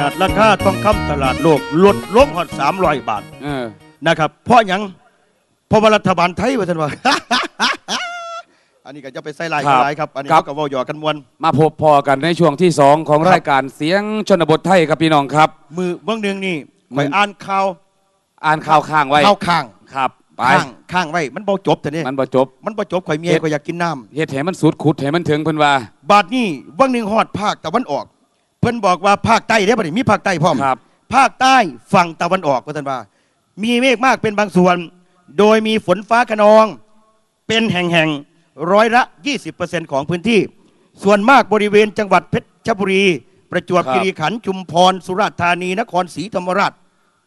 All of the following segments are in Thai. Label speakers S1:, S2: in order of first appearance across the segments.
S1: นาดราคาทองคำตลาดโลกลดลงหอด300บาท
S2: เออ
S1: นะครับ เพราะหยังเพราะว่ารัฐบาลไทยว่าท่านว่า อันนี้ก็จะไปใส่ลายกันหลายครับ อันนี้เขาก็เว่าหยอกกันมวน
S2: มาพบพอกันในช่วงที่สองของ
S1: ครับ
S2: รายการเสียงชนบทไทยครับพี่น้องครับ
S1: มือเบื้องหนึ่งนี่
S2: มื
S1: ไป
S2: อ
S1: อ่านข่าว
S2: อ่านข่าวข้างไว้
S1: ข่าวข้าง
S2: ครับไป
S1: ข้างข้างไว้มันบ่จบแต่นี่
S2: มันบ่จบ
S1: มันบ่จบข่อยเมีย
S2: เฮ็ด
S1: ข่อยอยากกินน้ำ
S2: เฮ็ดให้มันสุดขุดให้มันถึงเพิ่นว่า
S1: บาดนี้วังหนึ่งฮอดภาคตะวันออก เพิ่นบอกว่าภาคใต้เด้อบัดนี้มีภาคใต้พร้อม
S2: ครับ
S1: ภาคใต้ฝั่งตะวันออกว่าท่านว่า มีเมฆมากเป็นบางส่วน โดยมีฝนฟ้าขนอง เป็นแห่งๆร้อยละ 20%ของพื้นที่ ส่วนมากบริเวณจังหวัดเพชรบุรี ประจวบ
S2: ครับ
S1: คีรีขันธ์ชุมพร สุราษฎร์ธานีนครศรีธรรมราช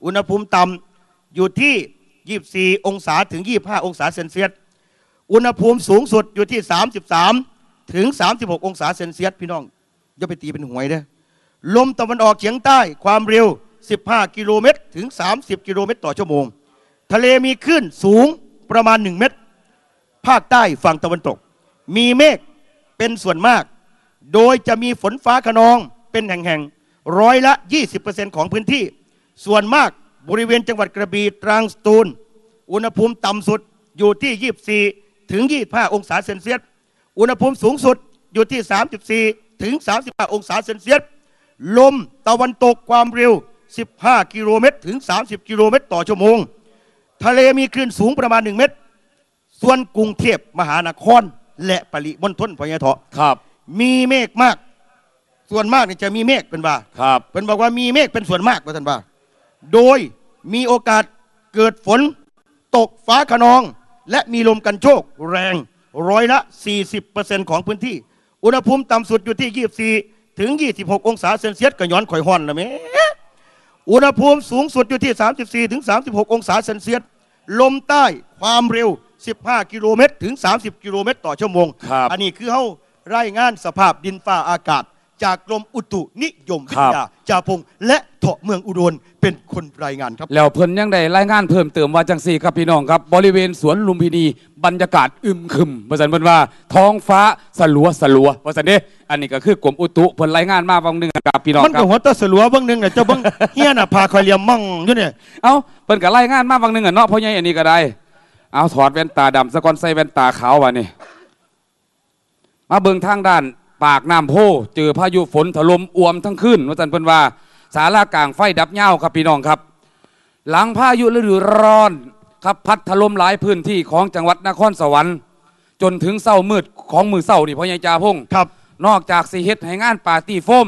S1: อุณหภูมิต่ำอยู่ที่ 24 องศาถึง 25 องศาเซนเซียสอุณหภูมิสูงสุดอยู่ที่ 33 ถึง 36 องศาเซนเซียสพี่น้องอย่าไปตีเป็นหวยเด้อ ลมตะวันออกเฉียงใต้ความเร็ว 15 กิโลเมตรถึง 30 กิโลเมตรต่อชั่วโมง ทะเลมีคลื่นสูงประมาณ 1 เมตร ภาคใต้ฝั่งตะวันตก มีเมฆเป็นส่วนมาก โดยจะมีฝนฟ้าขนองเป็นแห่งๆร้อยละ 20%ของพื้นที่ ส่วนมากบริเวณจังหวัดกระบี่ตรังสตูล อุณหภูมิต่ำสุดอยู่ที่ 24 ถึง 25 องศาเซนเซียส อุณหภูมิสูงสุดอยู่ที่ 34 ถึง 35 องศาเซนเซียส ลมตะวันตกความเร็ว 15 กิโลเมตรถึง 30 กิโลเมตรต่อชั่วโมง ทะเลมีคลื่นสูงประมาณ 1 เมตร ส่วนกรุงเทพมหานคร และปริมณฑลพญาเถาะ
S2: ครับ
S1: มีเมฆมาก ส่วนมากเนี่ยจะมีเมฆเป็นว่า
S2: ครับ
S1: เป็นบอกว่ามีเมฆเป็นส่วนมากว่าท่านว่า โดยมีโอกาสเกิดฝนตกฟ้าขนอง และมีลมกันโชกแรงร้อยละ 40%ของพื้นที่ อุณหภูมิต่ำสุดอยู่ที่ 24 ถึง 26 องศาเซนเซียสก็ย้อนข่อยฮ้อนละแหม่อุณหภูมิสูงสุดอยู่ที่ 34 ถึง 36 องศาเซนเซียส ลมใต้ความเร็ว 15 กิโลเมตร ถึง 30 กิโลเมตร ต่อชั่วโมง
S2: ครับ
S1: อันนี้คือเฮารายงานสภาพดินฟ้าอากาศ จากกรมอุตุนิยมวิทยาจาพงษ์และเถาะเมืองอุดรเป็นคนรายงานครับ
S2: แล้วเพิ่นยังได้รายงานเพิ่มเติมว่าจังสี่ครับพี่น้องครับ บริเวณสวนลุมพินีบรรยากาศอึมครึมว่าซั่นเพิ่นว่าท้องฟ้าสลัวสลัวว่าซั่นเด้อันนี้ก็คือกรมอุตุเพิ่นรายงานมาบางหนึงครับพี่น้อง
S1: มัน
S2: ครั
S1: ก็
S2: บ
S1: หัวตะสลัวเบางหนึงน่ะเจ้าเบางเฮียน่ะพาคอยเลียมมั่งอยู่เนี่ย
S2: เอ้าเพิ่นก็รายงานมาบางหนึงอะเนาะพ่อใหญ่อันนี้ก็ได้เอาถอดแว่นตาดำซะก่อนใส่แว่นตาขาวว่ะนี่มาเบิ่งทางด้าน ปากน้ำโพเจอพายุฝนถล่มอ่วมทั้งคืนว่าจันเพิ่นว่าสารากลางไฟดับเหย้าครับพี่น้องครับ หลังพายุฤดูร้อนครับพัดถล่มหลายพื้นที่ของจังหวัดนครสวรรค์จนถึงเศร้ามืดของมือเศร้านี่พ่อใหญ่จ่าพง
S1: ครับ
S2: นอกจากสิเฮ็ดให้งานปาร์ตี้โฟม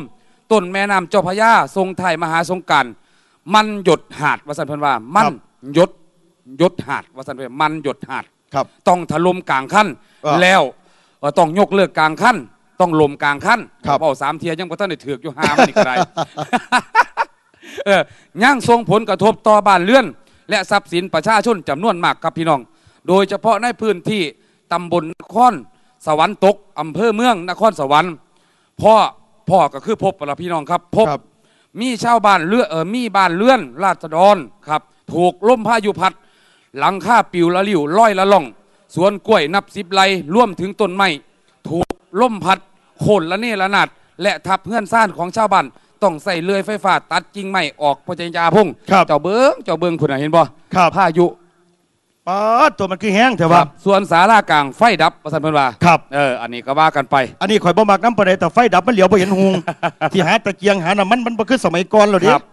S2: ต้นแม่น้ำเจ้าพระยาทรงไทายมหาสงกรารมันหยดหาดว่าสันเพิ่นว่า มันหยดหยดหาดว่าสันเพิ่นมันหยดหาด
S1: ครับ
S2: ต้องถล่มกลางขั้น
S1: เออ
S2: แล้วเอ่อต้องยกเลิกกลางขั้น ต้องลมกลางขั้น
S1: ครับ
S2: เบาสามเทียยังบ่ทันได้ถือกอยู่หามันอีกไร เออย่างส่งผลกระทบต่อบ้านเรือน และทรัพย์สินประชาชนจำนวนมากครับพี่น้อง โดยเฉพาะในพื้นที่ตำบลนครสวรรค์ตกอำเภอเมืองนครสวรรค์พ่อพ่อก็คือพบปะพี่น้องครับพบ
S1: ครับ
S2: มีชาวบ้านเรือเออมีบ้านเรือนราษฎรครับ ถูกลมพายุพัด หลังคาปิวละลิ่วลอยละล่อง สวนกล้วยนับสิบไร่ร่วมถึงต้นไม้ถูก ลมพัดโค่นละเนระนาดและทับเพื่อนซ่านของชาวบ้านต้องใส่เลื่อยไฟฟ้าตัดกิ่งไม้ออกพอใจยาพง
S1: ครับ
S2: เจ้าเบิงเจ้าเบิงคุณน่ะเห็นบ่
S1: ครับ
S2: พายุ
S1: ป๊าดตัวมันคือแห้งเถอะ
S2: ค
S1: ว่า
S2: รับส่วนสารากลางไฟดับประสันเพิ่นว่า
S1: ครับ
S2: เอออันนี้ก็ว่ากันไป
S1: อันนี้ข่อยบ่มักน้ำปลาไหลแต่ไฟดับมันเหลียวบ่เห็นหุงที่หาตะเกียงหาน้ำมันมันบ่คือสมัยก่อนแล้ว
S2: ค
S1: เดิ
S2: รับ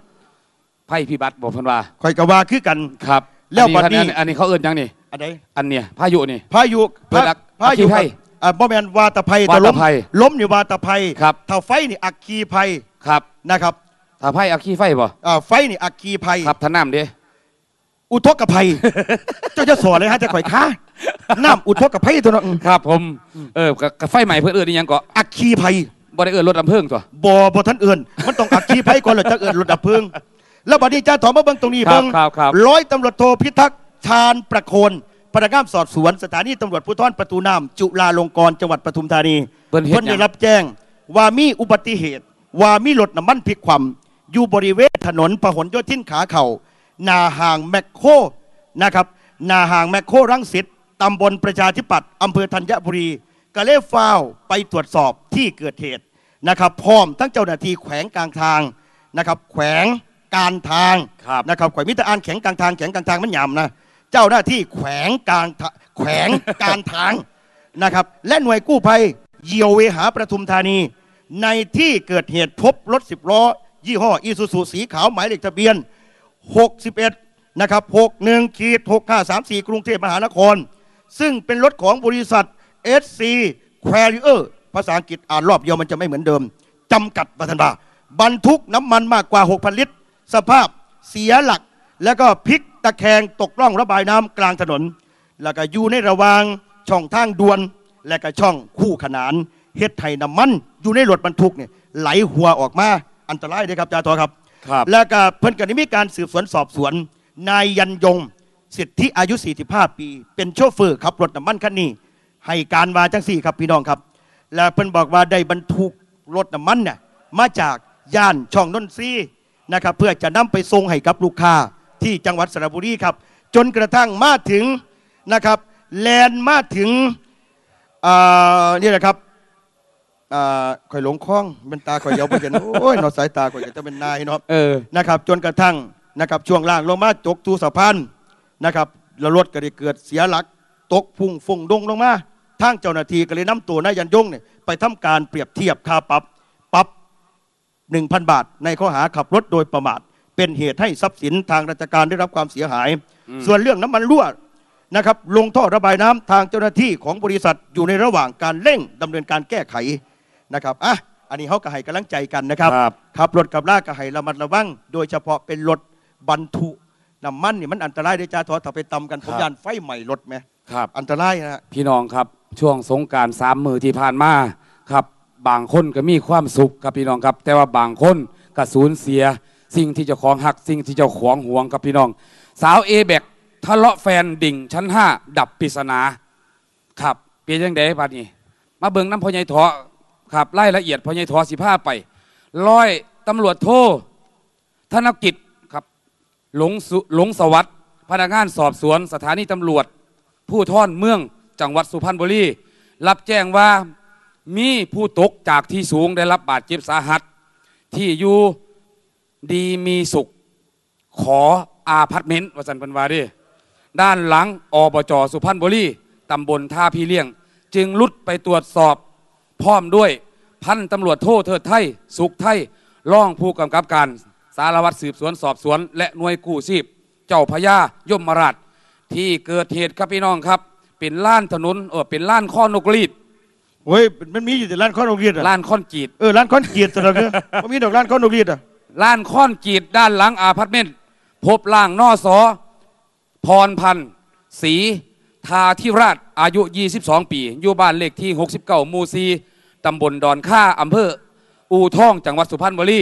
S2: ไพ่พิบัติบอกเพิ่นว่า
S1: ข่อยก็ว่าคือกัน
S2: ครับ
S1: แล้วบัดนี้
S2: อัอันนี้เขาเอิ้นหยังนี่
S1: อันใด
S2: อันเนี้ยพายุนี่
S1: พายุ
S2: เพิ่นอัก
S1: พายุ
S2: อัคคีภัย
S1: อ่าบ่แม่นวาตภัยวาแต่
S2: ต
S1: ล้ม
S2: ภัย
S1: ล้มนี่วาตภัย
S2: ครับ
S1: ถ้าไฟนี่อัคคีภัย
S2: ครับ
S1: นะครับ
S2: ถ้าไพ่อัคคีไฟบ่
S1: อ่าไฟนี่อัคคีภัย
S2: ครับท่าน้ำเด้
S1: อุทกภัย เจ้าจะสอนเลยฮะจะข่อยค้าน้ำอุทกภัยตัวเนั้น
S2: ครับ ผมเออก็ก็ไฟใหม่เพื่อนเอิ้นอีหยังก็
S1: อัคคีภัย
S2: บ่ได้เอิ้นรถดับเพลิงตัว
S1: บ่บ่ทันเอื่นมันต้องอัคคีภัยก่อนแล้วจะเอื่นรถดับเพลิงแล้วบัดนี้จ้าถอมาเบิ่งตรงนี้
S2: ครับ
S1: เบิ่ง
S2: ครับครับ
S1: ร้อยตำรวจโทพิทักษ์ชาญประโคน พนักงานสอบสวนสถานีตำรวจภูธรประตูน้ำจุฬาลงกรณ์จังหวัดปทุมธานี
S2: เพิ่นเฮ็ดห
S1: ได้
S2: ยัง
S1: รับแจ้งว่ามีอุบัติเหตุ ว่ามีรถน้ำมันพลิกคว่ำอยู่บริเวณถนนพหลโยธินขาเข่านาห่างแมคโครนะครับนาห่างแมคโครรังสิตตำบลประชาธิปัตย์อำเภอธัญบุรีก็เลยฟ้าวไปตรวจสอบที่เกิดเหตุนะครับพร้อมทั้งเจ้าหน้าที่แขวงกลางทางนะครับแขวงการทาง
S2: ครับ
S1: นะครับแขวงมิตรอ่านแข็งกลางทางแข็งกลางทางมันหยำนะ เจ้าหน้าที่แขวงการแขวงการทางนะครับ และหน่วยกู้ภัยเยียวเวหาประทุมธานี ในที่เกิดเหตุพบรถสิบล้อ ยี่ห้ออีซูซูสีขาวหมายเลขทะเบียน 61 นะครับ 61ขีด6534 กรุงเทพมหานคร ซึ่งเป็นรถของบริษัท SC Carrier ภาษาอังกฤษอ่านรอบเดียวมันจะไม่เหมือนเดิมจำกัดบัตนบาบรรทุกน้ำมันมากกว่า 6,000 ลิตร สภาพเสียหลัก แล้วก็พลิก ตะแคงตกร่องระบายน้ำกลางถนน แล้วก็อยู่ในระหว่างช่องทางด่วน และก็ช่องคู่ขนานเฮ็ดไทยน้ำมัน อยู่ในรถบรรทุกเนี่ยไหลหัวออกมาอันตรายเลยครับจ่าทอครับ
S2: ครับ
S1: แล้วก็เพิ่นก็ได้มีการสืบสวนสอบสวน นายยันยง สิทธิอายุ 45 ปี เป็นโชเฟอร์ขับรถน้ำมันคันนี้ให้การว่าจังสี่ครับพี่น้องครับ และเพิ่นบอกว่าได้บรรทุกรถน้ำมันเนี่ยมาจากย่านช่องนนทรีย์นะครับเพื่อจะนำไปส่งให้กับลูกค้า ที่จังหวัดสระบุรีครับ จนกระทั่งมาถึงนะครับแลนด์มาถึงอ่านี่แหละครับอ่าข่อยหลงคล้องเป็นตาข่อยเดียวไปเห็นโอ้ยเนอสายตาข่อยจะเป็นนายเนาะ
S2: เออ
S1: นะครับ จนกระทั่งนะครับช่วงล่างลงมาตกตูสะพานนะครับแล้วรถก็ได้เกิดเสียหลัก ตกพุ่งฝุ่งดงลงมาทางเจ้าหน้าที่ก็เลยนำตัวนายยันยงเนี่ยไปทำการเปรียบเทียบค่าปรับปรับ1,000 บาท ในข้อหาขับรถโดยประมาท เป็นเหตุให้ทรัพย์สินทางราชการได้รับความเสียหาย
S2: อืม
S1: ส่วนเรื่องน้ำมันรั่วนะครับลงท่อระบายน้ำทางเจ้าหน้าที่ของบริษัทอยู่ในระหว่างการเร่งดำเนินการแก้ไขนะครับอะอันนี้เขาก็ให้กำลังใจกันนะครับ
S2: ครับ
S1: ขับรถกับลากก็ให้ระมัดระวังโดยเฉพาะเป็นรถบรรทุกน้ำมันนี่มันอันตรายได้จ้าทอถ้าไปตำกันผมยานไฟใหม่รถไหม
S2: ครับ
S1: อันตรายนะฮะ
S2: พี่น้องครับช่วงสงกรารสามมือที่ผ่านมาครับ บางคนก็มีความสุขครับพี่น้องครับ แต่ว่าบางคนก็สูญเสีย สิ่งที่เจ้าของหักสิ่งที่เจ้าของห่วงครับพี่น้อง สาวเอแบกทะเลาะแฟนดิ่ง ชั้นห้าดับปริศนาครับเปลี่ยนยังไงบัดนี้ มาเบิ่งน้ำพอใหญทอครับไล่ละเอียดพอใหญทอสิผ้าไปร้อยตำรวจโทธนกิจครับหลงสุหลงสวัสดิ์พนักงานสอบสวนสถานีตำรวจ ผู้ท่อนเมืองจังหวัดสุพรรณบุรีรับแจ้งว่ามีผู้ตกจากที่สูงได้รับบาดเจ็บสาหัส ที่อยู่ ดีมีสุข ขออาพาร์ตเมนต์วสันพันวาเดีด้านหลังอบจสุพรรณบุรีตำบลท่าพี่เลี้ยง จึงลุดไปตรวจสอบ พร้อมด้วยพันตำรวจโทเทิดไทย สุขไทยรองผู้กำกับการสารวัตรสืบสวนสอบสวน และหน่วยกู้ชีพ เจ้าพญายมราช ที่เกิดเหตุครับพี่น้องครับ เป็นล้านถนนเออเป็นล้านข้อนกรีด
S1: เฮ้ยมันมีอยู่แต่ร้านข้อนกรีดอะ
S2: ล้านข้อนจีด
S1: เออร้านข้อนกรีดสำหรับเนี่ยมันมีดอกร้านข้อนกรีดอะ
S2: ล้านข้อนจีดด้านหลังอาพาร์ตเมนต์ พบร่างนอสอพรพันธ์ศรีทาธิราชอายุ 22 ปี อยู่บ้านเลขที่ 69หมู่ซีตำบลดอนค่าอำเภอ อู่ท่องจังหวัดสุพรรณบุรี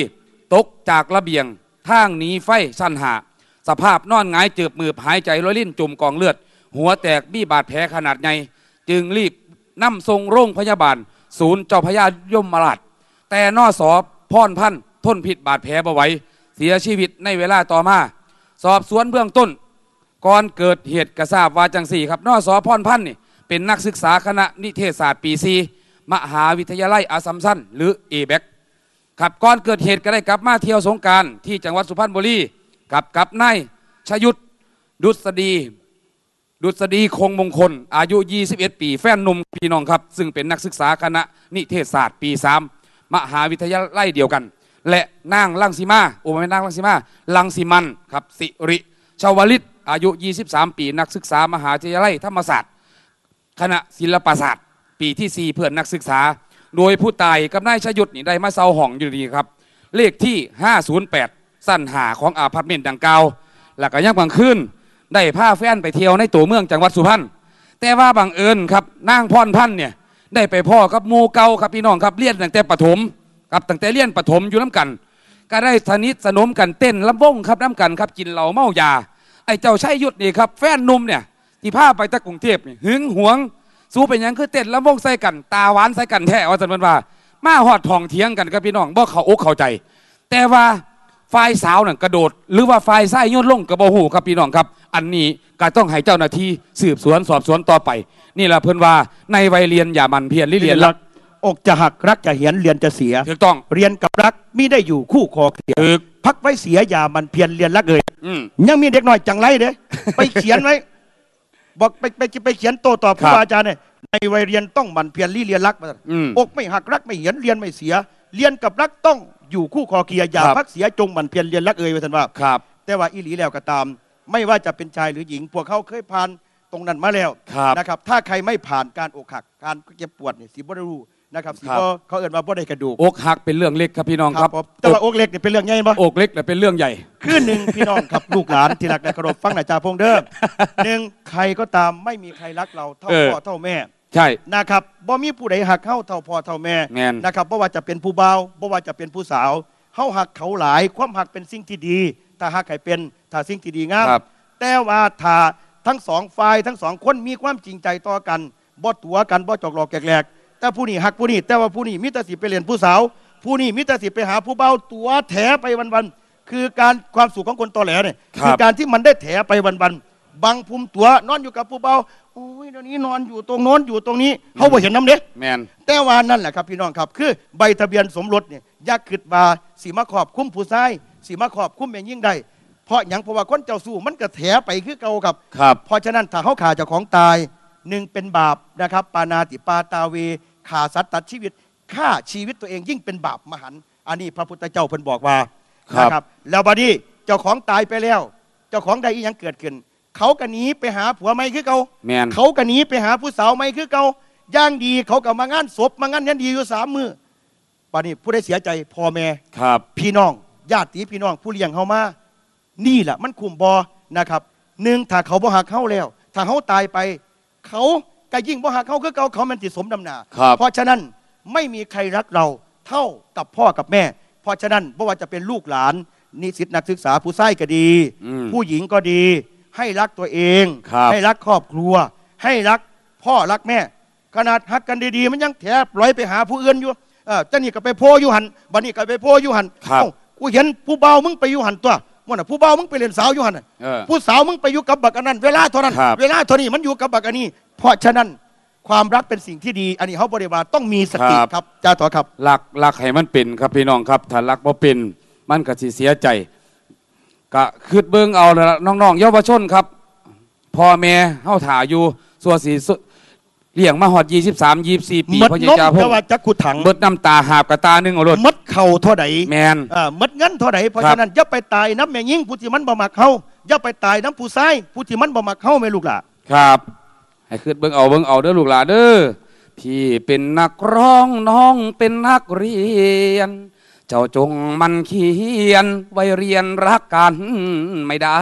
S2: ตกจากระเบียงทางหนีไฟสั้นหา สภาพนอนหงายเจือบมือหายใจร้อยลิ้นจุ่มกองเลือด หัวแตกมีบาดแผลขนาดใหญ่จึงรีบนำส่งโรงพยาบาล ศูนย์เจ้าพระยายมราชแต่นอสอพรพันธ์ ทนพิษบาดแผลบ่ไหวเสียชีวิตในเวลาต่อมา สอบสวนเบื้องต้น ก่อนเกิดเหตุกระทราบว่าจังสี่ครับนอสอพรพันธ์นี่เป็นนักศึกษาคณะนิเทศศาสตร์ปีซีมหาวิทยาลัยอาสัมชัญหรือเอแบกครับก่อนเกิดเหตุก็ได้กลับมาเที่ยวสงการที่จังหวัดสุพรรณบุรีกับกับนายชยุทธดุษฎีดุษฎีคงมงคล อายุ 21 ปี แฟนนุ่มพี่น้องครับ ซึ่งเป็นนักศึกษาคณะนิเทศศาสตร์ปี 3 มหาวิทยาลัยเดียวกัน และนางลังสีมาโอ้ไม่นางลังสีมาลังสีมันครับสิริชาวลิตอายุ 23 ปีนักศึกษามหาวิทยาลัยธรรมศาสตร์ คณะศิลปศาสตร์ ปีที่ 4 เพื่อนนักศึกษา โดยผู้ตายกับนายชยุทธนี่ได้มาเซาห้องอยู่ดีครับ เลขที่ 508 สั้นหาของอาพาร์ตเมนต์ดังกล่าวแล้วก็ยังบางคืนได้พาแฟนไปเที่ยวในตัวเมืองจังหวัดสุพรรณแต่ว่าบังเอิญครับนางพรพันธ์เนี่ยได้ไปพ่อกับมูเกาครับพี่น้องครับเรียนตั้งแต่ประถม ครับตั้งแต่เรียนประถมอยู่น้ำกัน ก็ได้สนิทสนมกันเต้นลำวงครับน้ำกันครับกินเหล้าเมายา ไอ้เจ้าชัยยุทธนี่ครับแฟนนุ่มเนี่ยที่พาไปตะกรุงเทพนี่หึงหวง สู้เป็นยังคือเต้นลำวงใส่กัน ตาหวานใส่กันแท้ว่าสันมันว่า มาหอดทองเถียงกันครับพี่น้องบ่เขาอกเข้าใจ แต่ว่าฝ่ายสาวน่ะกระโดด หรือว่าฝ่ายชายโยนลงกระโบหูครับพี่น้องครับ อันนี้ก็ต้องให้เจ้าหน้าที่สืบสวนสอบสวนต่อไป นี่แหละเพิ่นว่าในวัยเรียนอย่ามันเพียรลิเรียนรัก
S1: อกจะหักรักจะเหียนเรียนจะเสีย
S2: ถูกต้อง
S1: เรียนกับรักมิได้อยู่คู่คอเสีย
S2: ถูก
S1: พักไว้เสียอย่ามันเพียรเรียนรักเอ่ย
S2: อืม
S1: ยังมีเด็กน้อยจังไรเด้ ไปเขียนไว้บอกไปไปไปเขียนโต้ตอบครู
S2: ครับ
S1: บาอาจารย์เนี่ยในวัยเรียนต้องหมันเพียรรีเรียนรักมา
S2: อืม
S1: อกไม่หักรักไม่เหียนเรียนไม่เสีย เรียนกับรักต้องอยู่คู่คอเคียอย่า
S2: ครับ
S1: พักเสียจงหมันเพียรเรียนรักเอ่ยไว้ท่านว่า
S2: ครับ
S1: แต่ว่าอีหลีแล้วก็ตาม ไม่ว่าจะเป็นชายหรือหญิง พวกเขาเคยผ่านตรงนั้นมาแล้ว
S2: ครับ
S1: นะครับ ถ้าใครไม่ผ่านการอกหักการเจ็บปวดเนี่ยสีบ่ได้รู้ นะครับสี
S2: ครับ
S1: บ่เขาเอ่นว่าบ่ได้กระดูก
S2: อกหักเป็นเรื่องเล็กครับพี่น้องครับ
S1: ผมแต่ว่าอกเล็กเนี่ยเป็นเรื่องใหญ่ปะ
S2: อกเล็กแต่เป็นเรื่องใหญ่
S1: คือหนึ่งพี่น้องครับลูกหลานที่รักและเคารพฟังหน่อยจ่าพงเด้อหนึ่งใครก็ตามไม่มีใครรักเราเท่า
S2: เออ
S1: พ่อเท่าแม่
S2: ใช่
S1: นะครับบ่มีผู้ใดหักเข้าเท่าพ่อเท่าแม่
S2: แม่น
S1: นะครับบ่ว่าจะเป็นผู้บ่าวบ่ว่าจะเป็นผู้สาวเฮาหักเขาหลายความหักเป็นสิ่งที่ดี ถ้าหักใครเป็นถ้าสิ่งที่ดีงาม
S2: ครับ
S1: แต่ว่าถ้าทั้งสองฝ่ายทั้งสองคนมีความจริงใจต่อกันบ่ตัวกันบ่จอกหลอกแกลกๆ แต่ผู้นี้หักผู้นี้แต่ว่าผู้นี้มิตรสิไปเรียนผู้สาว ผู้นี้มิตรสิไปหาผู้เบาตัวแถไปวันๆคือการความสุขของคนตอแหลเนี่ย
S2: ครับ
S1: การที่มันได้แถไปวันๆบางภูมิตัวนอนอยู่กับผู้เบาโอ้ยเดี๋ยวนี้นอนอยู่ตรงโน้นอยู่ตรงนี้เขาบ่เห็นน้ำเด้
S2: แมน
S1: แต่ว่านั่นแหละครับพี่น้องครับ คือใบทะเบียนสมรสเนี่ยอยักขึ้นมาสีมาขอบคุ้มผู้ชายสีมาขอบคุ้มแม่ยิ่งได้เพราะอย่างเพราะว่าคนเจ้าสู้มันก็แถไปคือเก่าครับ
S2: ครับ
S1: เพราะฉะนั้นถ้าเขาขาเจ้าของตายหนึ่งเป็นบาปนะครับ ปานาติปาตาเว ขาสัตว์ตัดชีวิตฆ่าชีวิตตัวเองยิ่งเป็นบาปมหันต์อันนี้พระพุทธเจ้าเพิ่นบอกว่า
S2: ครับ
S1: นะครับแล้วบัดนี้เจ้าของตายไปแล้ว เจ้าของใดอีหยังเกิดขึ้น เขาก็หนีไปหาผัวใหม่คือเก่า
S2: แมน
S1: เขาก็หนีไปหาผู้สาวใหม่คือเก่าย่างดีเขาก็มางานศพมางานยันดีอยู่สามมือป่านนี้ผู้ได้เสียใจพ่อแม่
S2: ครับ
S1: พี่น้องญาติพี่น้องผู้เลี้ยงเขามา นี่แหละมันคุมบอนะครับหนึ่งถ้าเขาบ่หักเขาแล้ว ถ้าเขาตายไป เขา ก็ยิ่งบ่หักเขาคือเก่าเขามันติดสมดำหนา
S2: ครับ
S1: เพราะฉะนั้นไม่มีใครรักเราเท่ากับพ่อกับแม่ เพราะฉะนั้นไม่ว่าจะเป็นลูกหลาน นิสิตนักศึกษาผู้ใช้ก็ดี
S2: อืม
S1: ผู้หญิงก็ดี ให้รักตัวเอง
S2: ครับ
S1: ให้รักครอบครัว ให้รักพ่อรักแม่ ขนาดฮักกันดีๆ มันยังแถบร้อยไปหาผู้อื่นอยู่เออเจ้านี่ก็ไปโพอยู่หันบันนี้ก็ไปโพอยู่หัน
S2: ครับ
S1: เอ้ากูเห็นผู้เบาวมึงไปอยู่หันตัวมันน่ะผู้เบาวมึงไปเล่นสาวอยู่หันน่ะ
S2: เออ
S1: ผู้สาวมึงไปอยู่กับบักอันนั้นเวลาเท่านั้น
S2: ครับ
S1: เวลาเท่านี้มันอยู่กับบักอันนี้ เพราะฉะนั้นความรักเป็นสิ่งที่ดี อันนี้เขาบริวารต้องมีสติครับจ้าต่อครับ
S2: รักรักให้มันเป็นครับพี่น้องครับถ้ารักบ่เป็นมันก็สิเสียใจก็คืดเบิ่งเอาละน้องๆเยาวชนครับพ่อแม่เฮาถ่าอยู่ส่วนสีสุเลี้ยงมาฮอด23 24ปี
S1: มด
S2: พ่อใหญ่
S1: นม
S2: จ่าพ
S1: ก็
S2: ง
S1: ว่าจักขุดถัง
S2: เบิดน้ำตาหาบกระตาหนึงเอารถ
S1: มดเข่าเท่าใด
S2: แมน
S1: อ่ามดเงินเท่าใดเพราะ
S2: ครับ
S1: ฉะนั้นอย่าไปตายน้ำแม่ยิ่งผู้ที่มันบ่มักเฮาอย่าไปตายน้ำผู้ชายผู้ที่มันบ่มักเฮาแม่ลูกหล่ะ
S2: ครับ ให้คืดเบิ่งเอาเบิ่งเอาเด้อลูกหลานเด้อพี่เป็นนักร้องน้องเป็นนักเรียน เจ้าจงมันเขียนไว้เรียนรักกันไม่ได้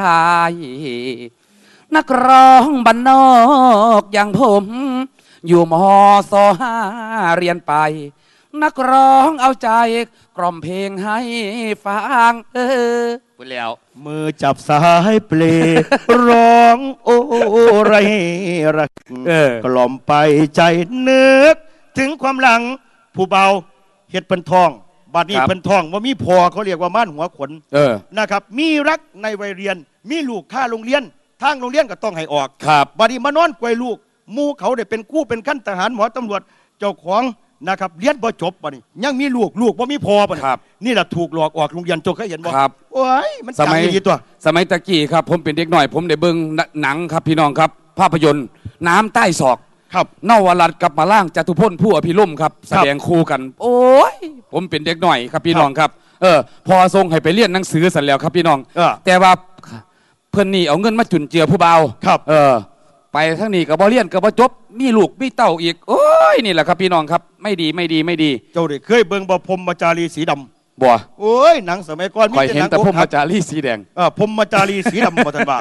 S2: นักร้องบ้านนอกอย่างผม อยู่มศห้าเรียนไป นักร้องเอาใจกล่อมเพลงให้ฟังเออ พูดแล้ว
S1: มือจับสายเปลร้องโอ้ไรรัก
S2: เออ
S1: กล่อมไปใจนึก ถึงความหลังผู้เบาเฮ็ดเพิ่นทองบัดนี้
S2: ครับ
S1: เพิ่นทองว่ามีพอเขาเรียกว่าม่านหัวขน
S2: เออ
S1: นะครับ มีรักในวัยเรียน มีลูกค่าโรงเรียน ทางโรงเรียนก็ต้องให้ออก
S2: ครับ
S1: บัดนี้มานอนกวยลูกหมูเขาได้เป็นกู้เป็นขั้นทหารหมอตำรวจ เจ้าของ นะครับเรียนบ่จบบัดนี้ยังมีลูกลูกบ่มีพอบัดนี้
S2: ครับ
S1: นี่แหละถูกหลอกออกโรงเรียนจงเคยเห็นบ่
S2: ครับ
S1: โอ้ยมัน
S2: ส
S1: จัง
S2: มัย
S1: ดีตัว
S2: สมัยตะกี้ครับ ผมเป็นเด็กหน่อย ผมได้เบิ่งหนังครับพี่น้องครับ ภาพยนตร์ น้ำใต้ศอก
S1: ครับ
S2: เนาวรัตน์กับมาล่างจตุพลผู้อภิรมย์ครับ แสดงคู่กัน โอ้ยผมเป็นเด็กหน่อยครับพี่น้องครับเออพอทรงให้ไปเรียนหนังสือสันแล้วครับพี่น้อง
S1: เออ
S2: แต่ว่าเพื่อนนี่เอาเงินมาจุนเจือผู้เบา
S1: ครับ
S2: เออ ไปทั้งนี้กับบ่เรียนกับบ่จบ มีลูกมีเต้าอีกโอ้ยนี่แหละครับพี่น้องครับไม่ดีไม่ดีไม่ดี
S1: เจ้าได้เคยเบิ่งบ่พรหมจารีสีดำ
S2: บ่
S1: โอ้ยหนังสมัยก่อนมี
S2: คอยเห็นแต่
S1: อก
S2: พวก
S1: หั
S2: มากจารีสีแดง
S1: เออพรหมจารีสีดำบ่ทันว่า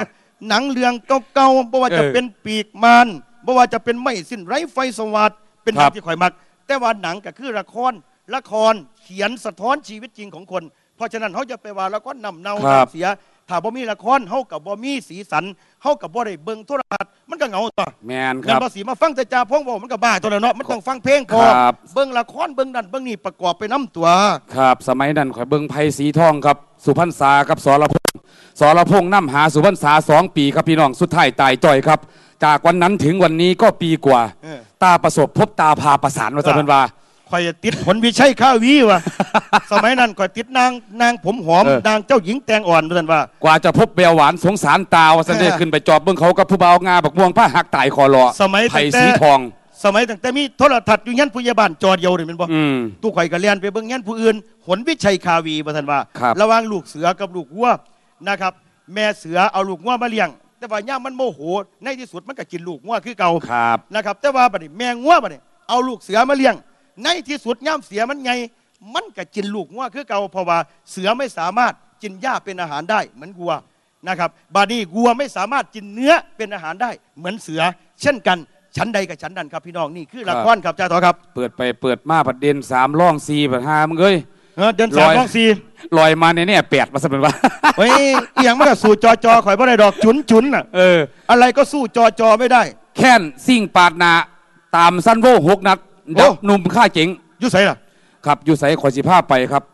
S1: หนังเรื่องเก่าๆบ่ว่าจะ
S2: เออ
S1: เป็นปีกมารบ่ว่าจะเป็นไม่สิ้นไร้ไฟสวัสดเป็นห
S2: ค
S1: นั
S2: รั
S1: ง
S2: บ
S1: ที่ข่อยมัก แต่ว่าหนังก็คือละครละครเขียนสะท้อนชีวิตจริงของคน เพราะฉะนั้นเขาจะไปว่าละครนำเนา
S2: ครับ
S1: นำเสีย ถ้าบ่มีละครเฮากับบ่มีสีสันเฮากับบ่ได้เบิ่งโทรทัศน์มันก็เหงาตัว
S2: แมนค
S1: เงิน
S2: รับ
S1: ภาษีมาฟังแต่จ่าพงบอกมันก็บ้าตัวละเนาะมันต้องฟังเพลงพอ
S2: ครับ
S1: เบิ่งละครเบิ่งนั่นเบิ่งนี่ประกอบไปน้ำตัว
S2: ครับ สมัยนั้นข่อยเบิ่งไพ่สีทองครับ สุพรรณษากับสรพงษ์สรพงษ์นำหาสุพรรณษาสองปีครับพี่น้องสุดท้ายตายจ่อยครับ จากวันนั้นถึงวันนี้ก็ปีกว่า
S1: เออ
S2: ตาประสบพบตาพาประสานว่าจะเป็นว่า
S1: ข่อยติดผลวิชัยข้าวีว่ะสมัยนั้นข่อยติดนางนางผมหอม
S2: เออ
S1: นางเจ้าหญิงแตงอ่อนท่านว่า
S2: กว่าจะพบเบลหวานสงสารตาวสันเด
S1: เออ
S2: ขึ้นไปจอบเบื้องเขากับผู้เบาวงาบักม่วงผ้าหักตายคอรอ
S1: สมัย
S2: ไผ่
S1: ตั้งแต่
S2: สีทอง
S1: สมัยตั้งแต่มีโทรทัศน์อยู่ยันผู้ใหญ่บ้านจอเดียวนี่แมันบ่
S2: อืม
S1: ตู้ข่อยก็เรียนไปเบิ่งยันผู้อื่นหนวิชัยคาวีว่าท่านว่า
S2: ครับ
S1: ระหว่างลูกเสือกับลูกวัวนะครับ แม่เสือเอาลูกวัวมาเลี้ยง แต่ว่าย่ามมันโมโหในที่สุดมันก็กินลูกวัวคือเก่า
S2: ครับ
S1: นะครับแต่ว่าบัดนี้แม่งัวบัดนี้เอาลูกเสือมาเลี้ยง ในที่สุดย่ามเสือมันไง มันก็กินลูกงัวคือเก่าเพราะว่าเสือไม่สามารถกินหญ้าเป็นอาหารได้ เหมือนวัวนะครับบาดนี้วัวไม่สามารถกินเนื้อเป็นอาหารได้ เหมือนเสือ เช่นกันชั้นใดกับชั้นนั้นครับพี่น้องนี่คือละครครับจ้าต่อครับ
S2: เปิดไปเปิดมาประเด็นสามร่องสี่ปัญหามึงเอ้ย
S1: เออเดินสาม
S2: ร้อย
S1: ร้องสี่
S2: ลอยมาในเนี่ยแปดมาสเป็นว่า
S1: เฮ้ยอหย่างมันก็สู้จอจอข่อยบ่ได้ดอกจุนจุนน่ะ
S2: เออ
S1: อะไรก็สู้จอจอไม่ได้
S2: แค้นสิ่งปาดหนาตามสั้นโวหกนัด
S1: โอ้
S2: ดับหนุ่มฆ่าเจ๋ง
S1: อยุ่ใสล่ะ
S2: ครับอยู่ใส่ขอยสิภาพไปครับ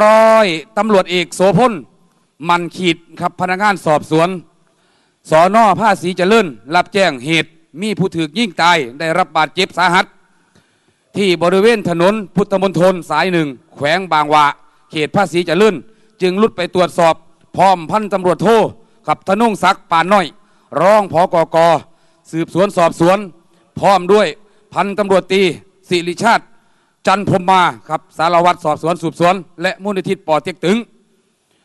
S2: ร้อยตำรวจเอกโสพลมันขีดครับพนักงานสอบสวนสอนอภาษีเจริญรับแจ้งเหตุมีผู้ถูกยิงตายได้รับบาดเจ็บสาหัส ที่บริเวณถนนพุทธมณฑลสายหนึ่ง แขวงบางหวะเขตภาษีเจริญจึงรุดไปตรวจสอบ พร้อมพันตำรวจโทกับธนงศักดิ์ปานน้อย รองพอกกสืบสวนสอบสวน พร้อมด้วยพันตำรวจตรี สิริชาติ จันทร์พรหมมาครับสารวัตรสอบสวนสืบสวน และมูลนิธิปอเต็กตึง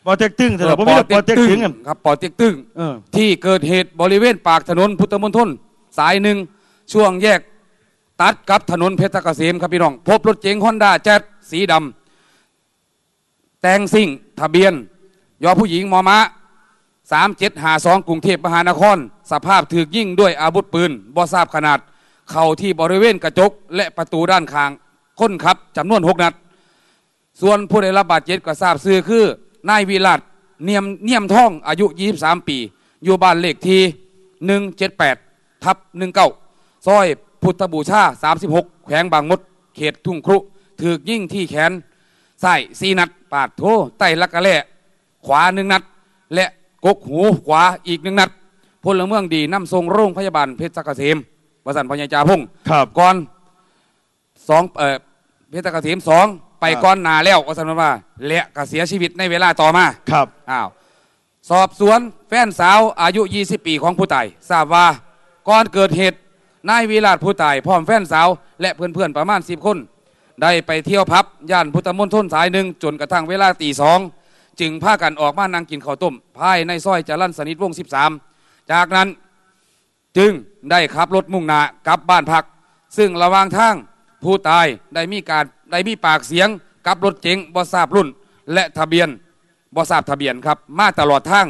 S1: ปอเต็กตึงเถอะผมไม่ได้ปอเต็กตึงอะ
S2: ครับปอเต็กตึง
S1: เออ
S2: ที่เกิดเหตุบริเวณปากถนนพุทธมณฑลสายหนึ่งช่วงแยกตัดกับถนนเพชรเกษมครับพี่น้อง พบรถเก๋งฮอนด้าแจ๊สีดำแต่งซิ่งทะเบียน ยอผู้หญิงมอมะ3752 กรุงเทพมหานคร สภาพถูกยิงด้วยอาวุธปืนบ่ทราบขนาด เข้าที่บริเวณกระจก และประตูด้านข้างค้นขับจำนวน6นัด ส่วนผู้ได้รับบาดเจ็บก็ทราบชื่อคือนายวิรัตเนียมเนียมท่องอายุ 23 ปี อยู่บ้านเลขที่ 178 ทับ 19 ซอยพุทธบูชา 36 แขวงบางมด เขตทุ่งครุถูกยิงที่แขนซ้ายสี่นัด ปาดโถใต้ลักกะแล่ขวาหนึ่งนัด และกกหูขวาอีกหนึ่งนัด พลเมืองดีนำส่งโรงพยาบาลเพชรเกษม วสันต์พญาจาพงศ์
S1: ครับ
S2: ก่อนสองเอ่อเพชรเกษมสองไป
S1: ครับ
S2: ก่อนหนาแล้วก็สำนัว่าและก็เสียชีวิตในเวลาต่อมา
S1: ครับ
S2: อ้าวสอบสวนแฟนสาวอายุ 20 ปีของผู้ตายทราบว่าก่อนเกิดเหตุนายวีราชผู้ตายพร้อมแฟนสาว และเพื่อนๆประมาณ 10 คน ได้ไปเที่ยวพับย่านพุทธมณฑลสายหนึ่งจนกระทั่งเวลาตีสองจึงพากันออกมานั่งกินข้าวต้มภายในซอยจรัญสนิทวงศ์13 จากนั้น จึงได้ขับรถมุ่งหน้ากลับบ้านพัก ซึ่งระหว่างทางผู้ตายได้มีการได้มีปากเสียงกับรถเก๋งบอทราบรุ่น และทะเบียนบอทราบทะเบียนครับ มาตลอดทาง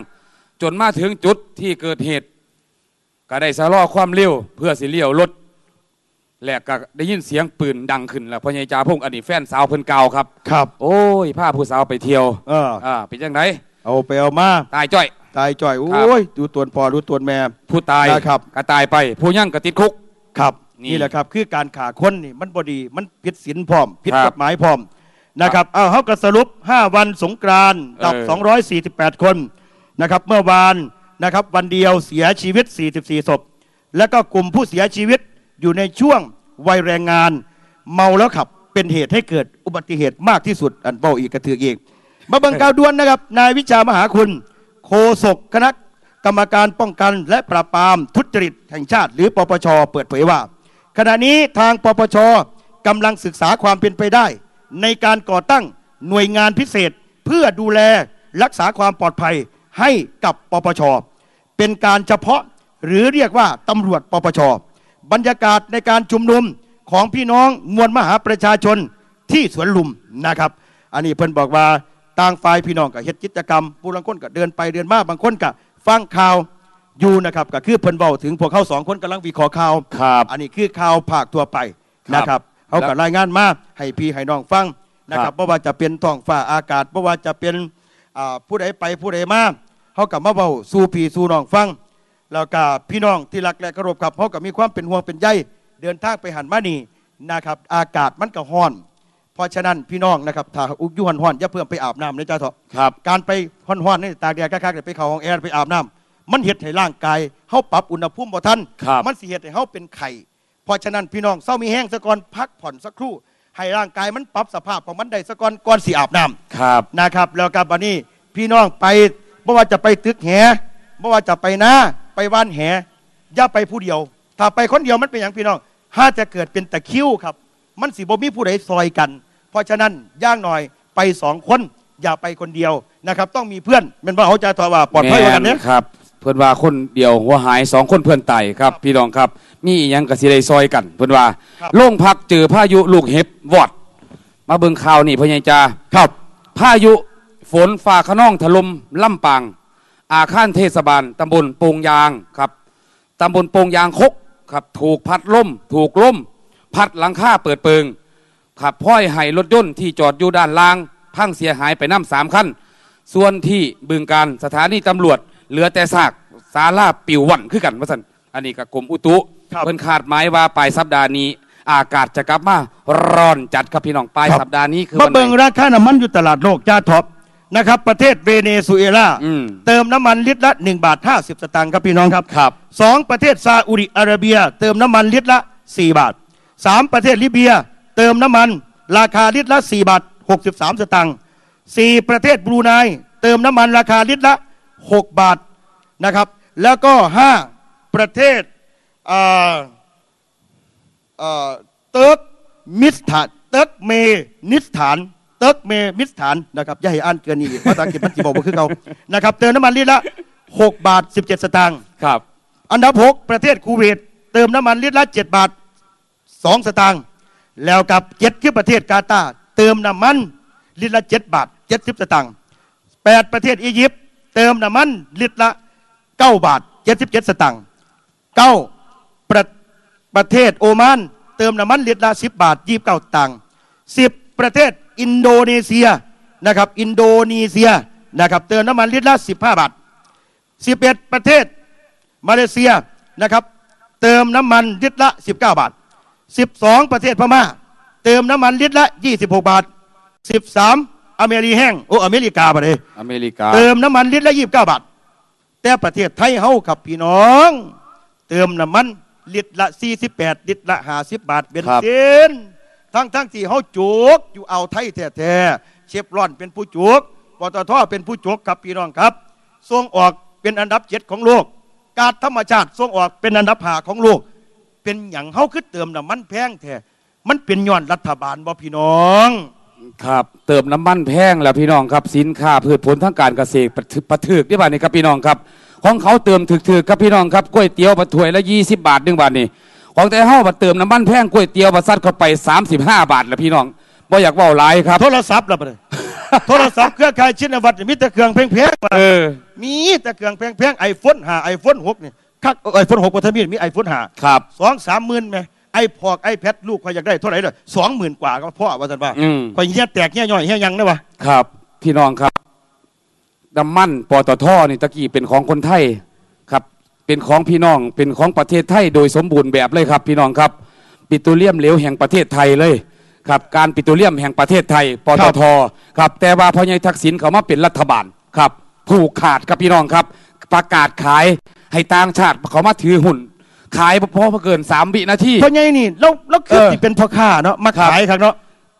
S2: จนมาถึงจุดที่เกิดเหตุ ก็ได้สะลอความเร็วเพื่อสิเลี้ยวรถและก็ได้ยินเสียงปืนดังขึ้น แล้วพอใหญจาพงศ์อดีตแฟนสาวเพิ่นเก่าวครับ
S1: ครับ
S2: โอ้ยพาผู้สาวไปเที่ยว
S1: เออ
S2: อ่าเป็นจังได
S1: เอาไปเอามา
S2: ตายจ้อย
S1: ตายจ่อยโอ
S2: ครับ้
S1: ยดูตัวพ่อดูตัวแม่
S2: ผู้ตาย
S1: นะครับ
S2: ก็ตายไป ผู้ยั่งก็ติดคุก
S1: ครับ
S2: นี่
S1: นี่แหละครับคือการขาคนนี่มันบดีมันผิดศีลพร้อมผิด
S2: ครับ
S1: กฎหมายพร้อมนะครับเอาเขาก็สรุป 5 วันสงกรานต์กับ
S2: เออ
S1: 248 คนนะครับเมื่อวานนะครับวันเดียวเสียชีวิต 44 ศพ แล้วก็กลุ่มผู้เสียชีวิตอยู่ในช่วงวัยแรงงาน เมาแล้วขับเป็นเหตุให้เกิดอุบัติเหตุมากที่สุดอันเบ้าอีกกระเถือกอีกมาเบังกาวด้วนนะครับ นายวิชามหาคุณ โฆษกคณะกรรมการป้องกันและปราบปรามทุจริตแห่งชาติ หรือปปช เปิดเผยว่า ขณะนี้ทางปปชกำลังศึกษาความเป็นไปได้ ในการก่อตั้งหน่วยงานพิเศษเพื่อดูแลรักษาความปลอดภัยให้กับปปช เป็นการเฉพาะหรือเรียกว่าตำรวจปปช บรรยากาศในการชุมนุมของพี่น้องมวลมหาประชาชนที่สวนลุมนะครับ อันนี้เพิ่นบอกว่า ต่างฝ่ายพี่น้องกับเฮ็ดกิจกรรมผู้บางคนก็เดินไปเดินมาบางคนก็ฟังข่าวอยู่นะครับก็คือเพิ่นเบาถึงพวกเขาสองคนกำลังวิเคราะห์ข่าว
S2: ครับ
S1: อันนี้คือข่าวภาคทั่วไป
S2: ครับ
S1: นะครับเขาก็รายงานมาให้พี่ให้น้องฟังนะค
S2: ครั
S1: รับบเพราะว่าจะเป็นท้องฟ้าอากาศเพราะว่าจะเป็นอ่าผู้ใดไปผู้ใดมาเขากับมาเบาสู่พี่สู่น้องฟัง แล้วก็พี่น้องที่รักและเคารพครับเขาก็มีความเป็นห่วงเป็นใยเดินทางไปหันมานี่นะครับ อากาศมันก็ร้อน เพราะฉะนั้นพี่น้องนะครับถ้าอุกอยุหันห้อนอย่าเพิ่มไปอาบน้ำนะจ้าเถอะ
S2: ครับ
S1: การไปห้อนๆนี่ตากแดดคักๆเนี่ยไปเข้าห้องแอร์ไปอาบน้ำมันเฮ็ดให้ร่างกายเฮาปรับอุณหภูมิบ่ทัน
S2: ครับ
S1: มันสิเฮ็ดให้เฮาเป็นไข้เพราะฉะนั้นพี่น้องเศร้ามีแห้งซะก่อนพักผ่อนสักครู่ ให้ร่างกายมันปรับสภาพของมันได้สะก่อนก่อนสิอาบน้ำ
S2: ครับ
S1: นะครับแล้วกับวันนี้พี่น้องไปไม่ว่าจะไปตึกแหไม่ว่าจะไปนาไปว่านแหอย่าไปผู้เดียว ถ้าไปคนเดียวมันเป็นอย่างพี่น้องถ้าจะเกิดเป็นตะคริวครับ มันสิบ่มีผู้ใดซอยกัน เพราะฉะนั้นย่างหน่อยไปสองคนอย่าไปคนเดียวนะครับ ต้องมีเพื่อนเป็นว่าเขาจะตอว่าปลอดภัยกว่ากันเนี้ย
S2: แม่ครับ เพื่อนว่าคนเดียวหัวหายสองคนเพื่อนไต่ครับ พี่น้องครับ มีอิหยังกับสิได้ซอยกัน เพื่อนว่า
S1: ครับ
S2: โล่งพักเจอพายุลูกเห็บวอด มาเบิ่งข่าวนี่พ่อใหญ่จา
S1: ครับ
S2: พายุฝนฟ้าขนองถล่มล่ำปาง อาคารเทศบาลตำบลโปงยางครับตำบลโปงยางคกครับ ถูกพัดล่ม ถูกล่ม พัดหลังคาเปิดเปิงขับพ้อยไห้รถยนต์ที่จอดอยู่ด้านล่าง พังเสียหายไปน้ำสามคันส่วนที่บึงการสถานีตำรวจ เหลือแต่ซากสาลาปิววันคือกันว่าสันอันนี้กับกรมอุตุ
S1: ครับ
S2: เพิ่นคาดหมายว่าปลายสัปดาห์นี้ อากาศจะกลับมาร้อนจัดครับพี่น้องปลาย
S1: ครับ
S2: สัปดาห์นี้คือ
S1: มา
S2: วันไหน
S1: เบิ่งราคาน้ำมันอยู่ตลาดโลกจ้าท็อปนะครับ ประเทศเวเนซุเอลา
S2: อืม
S1: เติมน้ำมันลิตรละ1บาท50 สตางค์ครับพี่น้องครับ
S2: ครับ
S1: สองประเทศซาอุดิอาระเบีย เติมน้ำมันลิตรละ 4 บาท สามประเทศลิเบีย เติมน้ำมัน ราคาลิตรละ 4 บาท 63 สตางค์สี่ประเทศบรูไนเติมน้ำมันราคาลิตรละ 6 บาทนะครับ แล้วก็ห้าประเทศเอ่อเอ่อเติร์กมิสถานเติร์กเมนิสถานเติร์กเมมิสถานนะครับอย่าให้อ่านเกินนี้ภาษาอังกฤษมันจีบอกว่าคือเขานะครับเติมน้ำมันลิตรละ 6 บาท 17 สตางค์
S2: ครับ
S1: อันดับ 6 ประเทศคูเวตเติมน้ำมันลิตรละ 7 บาท 2สตางค์แล้วกับเจ็ดคือประเทศกาตาร์เติมน้ำมันลิตรละ7บาท70สตางค์8ปดประเทศอียิปต์เติมน้ำมันลิตรละ9บาท77สตางค์9ประประเทศโอมานเติมน้ำมันลิตรละ10บบาท29ตังค์10ประเทศอินโดนีเซียนะครับอินโดนีเซียนะครับเติมน้ำมันลิตรละ15บห้าบาท11ประเทศมาเลเซียนะครับเติมน้ำมันลิตรละ19บาท 12 ประเทศพม่า เติมน้ำมันลิตรละ 26 บาท 13 อเมริแห้งโออเมริกาไปเลย
S2: อเมริกา
S1: เติมน้ำมันลิตรละ 29 บาท แต่ประเทศไทยเฮากับพี่น้อง เติมน้ำมันลิตรละ 48 ลิตรละ 50 บาทเบน
S2: ครับ
S1: ซินทั้งทั้งที่เฮาจุกอยู่เอาไทยแท้ๆเชฟรอนเป็นผู้จุกปตทเป็นผู้จุกครับพี่น้องครับส่งออกเป็นอันดับเจ็ดของโลก การธรรมชาติส่งออกเป็นอันดับหาของโลก เป็นอย่างเฮาคือเติมน้ำมันแพงแท้มันเป็นย้อนรัฐบาลบ่พี่น้อง
S2: ครับ เติมน้ำมันแพงแล้วพี่น้องครับสินค้าพืชผลทางการเกษตรประทึกประทึกที่บ้านนี่ครับพี่น้องครับ ของเขาเติมถึกๆครับพี่น้องครับก๋วยเตี๋ยวมาถ้วยละ20 บาทหนึ่งบาทนี่ของแต่เฮามาเติมน้ำมันแพงก๋วยเตี๋ยวมาซัดเข้าไป 35 บาทแล้วพี่น้องบ่อยากเว้าหลายครับ
S1: โทรศัพท์ละบ่ได้ โทรศัพท์เครือข่ายชินวัตรมีแต่เครื่องแพงๆมา
S2: เออ
S1: มีแต่เครื่องแพงๆไอโฟนหาไอโฟนหกนี่ คักไอโฟนหกปัทมีมีไอโฟนหา
S2: ครับ
S1: สองสามหมื่นไหมไอพอกไอแพดลูกใครอยากได้เท่าไหร่เลยสองหมื่นกว่าก็พ่อว่าสันว่า
S2: อืม
S1: คอยเงี้ยแตกเงี้ยย่อยเงี้ยยังนะวะ
S2: ครับ พี่น้องครับน้ำมันปตทนี่ตะกี้เป็นของคนไทยครับ เป็นของพี่น้องเป็นของประเทศไทยโดยสมบูรณ์แบบเลยครับ พี่น้องครับ ปิโตรเลียมเหลวแห่งประเทศไทยเลยครับ การปิโตรเลียมแห่งประเทศไทยปตทครับ แต่ว่าพอใหญ่ทักษิณเขามาเป็นรัฐบาลครับผูกขาดครับพี่น้องครับ ประกาศขายให้ต่างชาติเขามาถือหุ้น ขายพอเกินสามวินาที
S1: เพราะไงนี่เราเราคือ
S2: เออ
S1: ที่เป็นพ่อค้าเนาะมา
S2: ครับ
S1: ขายครับเนาะ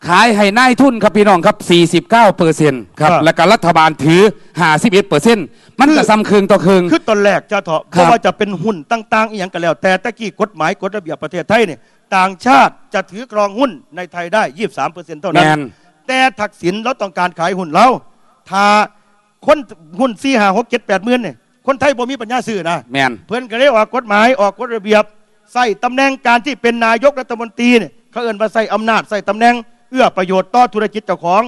S2: ขายให้นายทุนครับพี่น้องครับ 49เปอร์เซ็นต์ครับ
S1: ครับ
S2: แล้วก็รัฐบาลถือ 51เปอร์เซ็นต์มัน
S1: คื
S2: ก็
S1: อ
S2: ซ้ำคืนต่อคืน
S1: คือตอนแรกจะเถาะเพ
S2: ครับ
S1: ราะว่าจะเป็นหุ้นต่างๆอีกอย่างกันแล้ว แต่ตะกี้กฎหมายกฎระเบียบประเทศไทยเนี่ยต่างชาติจะถือกรองหุ้นในไทยได้ 23%เท่า
S2: แม
S1: นั้น
S2: น
S1: แต่ทักษิณเราต้องการขายหุ้นเราถ้าคนหุ้นสี่ห้าหกเจ็ดแปดหมื่นเนี่ย คนไทยบ่มีปัญญาซื้อนะ
S2: แมน
S1: เพื่อนก็เลยออกกฎหมายออกกฎระเบียบใส่ตำแหน่งการที่เป็นนายกรัฐมนตรีเนี่ยเขาเอ่นว่าใส่อำนาจใส่ตำแหน่งเอื้อประโยชน์ต่อธุรกิจเจ้าของ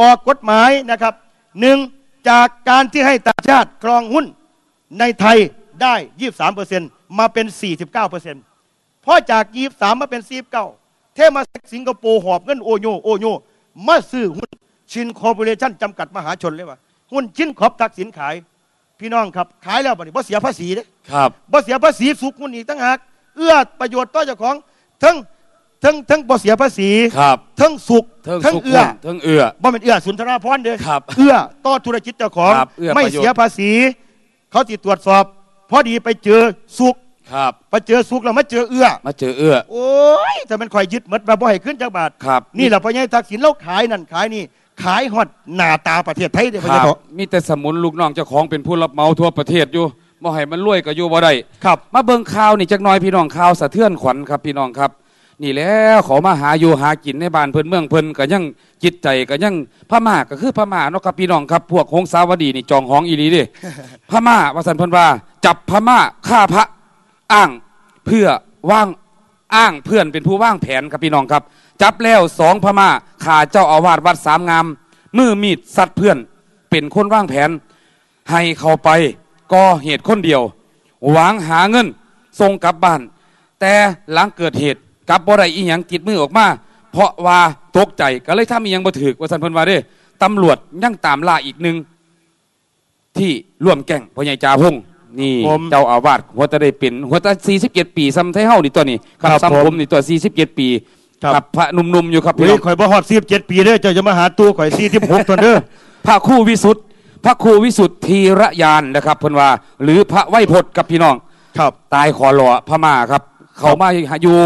S1: ออกกฎหมายนะครับหนึ่งจากการที่ให้ต่างชาติครองหุ้นในไทยได้ 23%มาเป็น 49%เพราะจาก 23 มาเป็น 49 เทมาสิงคโปร์หอบเงินโอโยโอโยมาซื้อหุ้นชินคอร์ปอเรชั่นจำกัดมหาชนเลยว่าหุ้นชินขอบทักสินขาย พี่น้องครับขายแล้วบัดนี้บ่เสียภาษีเด้
S2: ครับ
S1: บ่เสียภาษีสุกหุ้นอีกตั้งหากเอื้อประโยชน์ต่อเจ้าของทั้งทั้งทั้งบ่เสียภาษี
S2: ครับ
S1: ทั้งสุก
S2: เทิง
S1: ทั้ง
S2: สุข
S1: เอื้อ
S2: เทิงเอื้อ
S1: บ่เป็นเอื้อสุนทราพรเด้อ
S2: ครับ
S1: เอื้อต่อธุรกิจเจ้าของ
S2: ครับเอื้อ
S1: ไม่
S2: ประโยชน์
S1: เสียภาษี เขาติตรวจสอบพอดีไปเจอสุก
S2: ครับ
S1: มาเจอสุกแล้วมาเจอเอื้อ
S2: มาเจอเอื้อ
S1: โอ้ยแต่มันคอยยึดหมดมาบ่ให้ขึ้นจากบาท
S2: ครับ
S1: นี่แหละพ่อใหญ่ทักษิณเราขายนั่นขายนี่ ขายฮอดหน้าตาประเทศไทยเด้อ
S2: ค
S1: พ่อใหญ่
S2: รับ
S1: เถาะ
S2: มีแต่สมุนลูกน้องเจ้าของเป็นผู้รับเหมาทั่วประเทศอยู่บ่ให้มันรวยก็อยู่บ่ได้
S1: ครับ
S2: มาเบิ่งข่าวนี่จักหน่อยพี่น้องข่าวสะเทือนขวัญครับพี่น้องครับ นี่แหล้วเขามาหาอยู่หากินในบ้านเพิ่นเมืองเพิ่นก็ยังจิตใจก็ยังพม่าก็คือพม่าเนาะครับพี่น้องครับ พวกหงสาวดีนี่จองหองอีหลีเดิ พม่าว่าสันเพิ่นว่าจับพม่าฆ่าพระอ้างเพื่อว่างอ้างเพื่อนเป็นผู้ว่างแผนครับพี่น้องครับ จับแล้วสองพม่าฆ่าเจ้าอาวาสวัดสามงาม มือมีดสัตว์เพื่อน เป็นคนว่างแผน ให้เข้าไปก่อเหตุคนเดียว หวังหาเงินส่งกลับบ้าน แต่หลังเกิดเหตุกลับบ่ได้อีหยังติดมือออกมา เพราะว่าตกใจก็เลยทำอีหยังบ่ถือว่าสันเพิ่นว่าเด้ตำรวจยังตามล่าอีกหนึ่งที่ร่วมแก่งพ่อใหญ่จ่าพงษ์นี่
S1: ผม
S2: เจ้าอาวาสหัวตะได้เป็นหัวตะ47 ปีซ้ำไทเฮานี่ตัวนี้ครับ
S1: ครับ
S2: ซ้ำผมนี่ตัว47 ปี
S1: ครับ
S2: กับพระหนุ่มๆอยู่ครับพี่
S1: เฮ้
S2: น้
S1: ย
S2: อง
S1: ข่อยบ่ฮอด17ปีเด้อเจ้าจะมาหาตัวข่อย46ตอนเด้อ
S2: พระครู่วิสุทธ์พระครูวิสุทธ์ธีระยานนะครับเพิ่นว่า หรือพระไวยพจน์กับพี่น้อง
S1: ครับ
S2: ตายขอหล่อพม่าครับ เขามาอยู่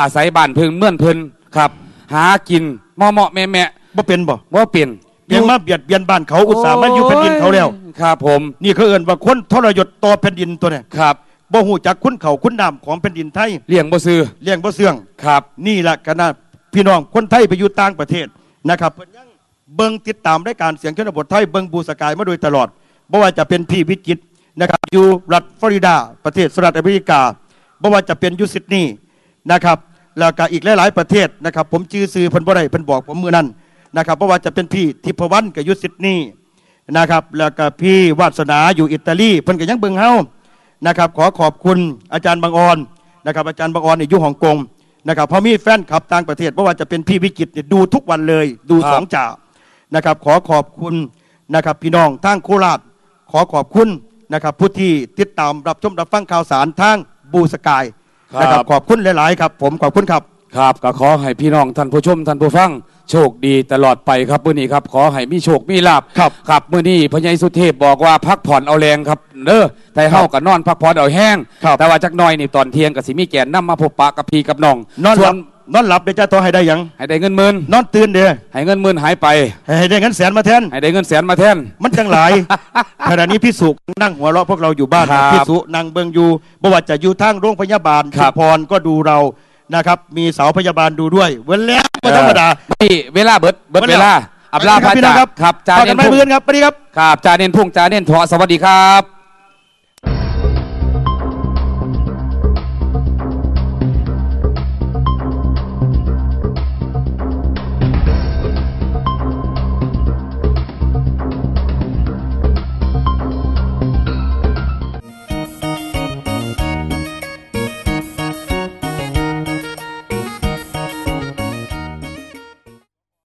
S2: อาศัยบ้านเพิ่งเมื่อนเพิ่นครับ หากินเหมาะเหมาะแม่แม่
S1: บ่เป็นบ่
S2: ว่าเปลี่ยน
S1: ยังมาเบียดเบียนบ้านเขาอุตส่าห์มาอยู่แผ่นดินเขาแล้ว
S2: ครับผม
S1: นี่เขาเอิ้นว่าคนทรยศต่อแผ่นดินตัวเนี่ย
S2: ครับ
S1: บ่ฮู้จักคุณเขาคุณน้ำของแผ่นดินไทย
S2: เลี้ยงบ่ซื้อ
S1: เลี้ยงบ่เสื่อง
S2: ครับ
S1: นี่แหละคณะพี่น้องคนไทยไปอยู่ต่างประเทศนะครับเพิ่นยังเบิ่งติดตามรายการเสียงชนบทไทยเบิ่งบูสกายมาโดยตลอดบ่ว่าจะเป็นพี่วิจิตรนะครับอยู่รัฐฟลอริดา ประเทศสหรัฐอเมริกาบ่ว่าจะเป็นอยูซิดนีย์นะครับแล้วก็อีกหลาย ๆ ประเทศนะครับ ผมชื่อซื้อเพิ่นบ่ได้เพิ่นบอกผมมื้อนั้นนะครับเพราะว่าจะเป็นพี่ทิพวรรณกับอยูซิดนีย์นะครับ แล้วก็พี่วาสนาอยู่อิตาลีเพิ่นก็ยังเบิ่งเฮา นะครับขอขอบคุณอาจารย์บางออนนะครับอาจารย์บางออนนี่อยู่ฮ่องกงนะครับเพราะมีแฟนคลับต่างประเทศเพราะว่าจะเป็นพี่วิจิตรเนี่ยดูทุกวันเลยดู
S2: ครับ
S1: สองจ่านะครับขอขอบคุณนะครับพี่น้องทางโคราชขอขอบคุณนะครับผู้ที่ติดตามรับชมรับฟังข่าวสารทางบูสกายนะครับขอบคุณหลาย ๆ ครับ ผมขอบคุณครับ
S2: ครับก็ขอให้พี่น้องท่านผู้ชมท่านผู้ฟังโชคดีตลอดไปครับมื้อนี้ครับขอให้มีโชคมีลาภ
S1: ครับ
S2: ครับมื้อนี้พระยายสุเทพบอกว่าพักผ่อนเอาแรงครับเด้อแต่เฮาก็นอนพักผ่อนเอาแห้ง
S1: ครับ
S2: แต่ว่าจักหน่อยนี่ตอนเที่ยงก็สิมีแกนนำมาพบปะกับพี่กับน้อง
S1: นอนห
S2: ส่ว
S1: ลั
S2: น
S1: บนอนหลับเดี๋ยวจะตัวให้ได้หยัง
S2: ให้ได้เงินหมื่น
S1: นอนตื่นเด้อ
S2: ให้เงินหมื่นหายไป
S1: ให้ได้เงินแสนมาแทน
S2: ให้ได้เงินแสนมาแทน
S1: มันจังหลาย ขณะนี้พี่สุนั่งหัวเราะพวกเราอยู่บ้าน
S2: ครับ
S1: พี่สุนั่งเบิงอยู่บ่ว่าจะอยู่ทางโรงพยาบาล
S2: ครั
S1: ชุ
S2: บ
S1: มพรก็ดูเรา นะครับ มีเสาพยาบาลดูด้วย เว้นแล้วก็ธรรมดา
S2: นี่เวลาเบิดเบิดเวลาอับลาพระ
S1: พี่น้
S2: จา
S1: องครับ
S2: ครับจา
S1: พา
S2: เน้
S1: กัน
S2: น
S1: ไม่
S2: พุ่ง
S1: เบื่อครับสวัสดีครับ
S2: ครับจาเน้นพุ่งจาเน้นถอสวัสดีครับ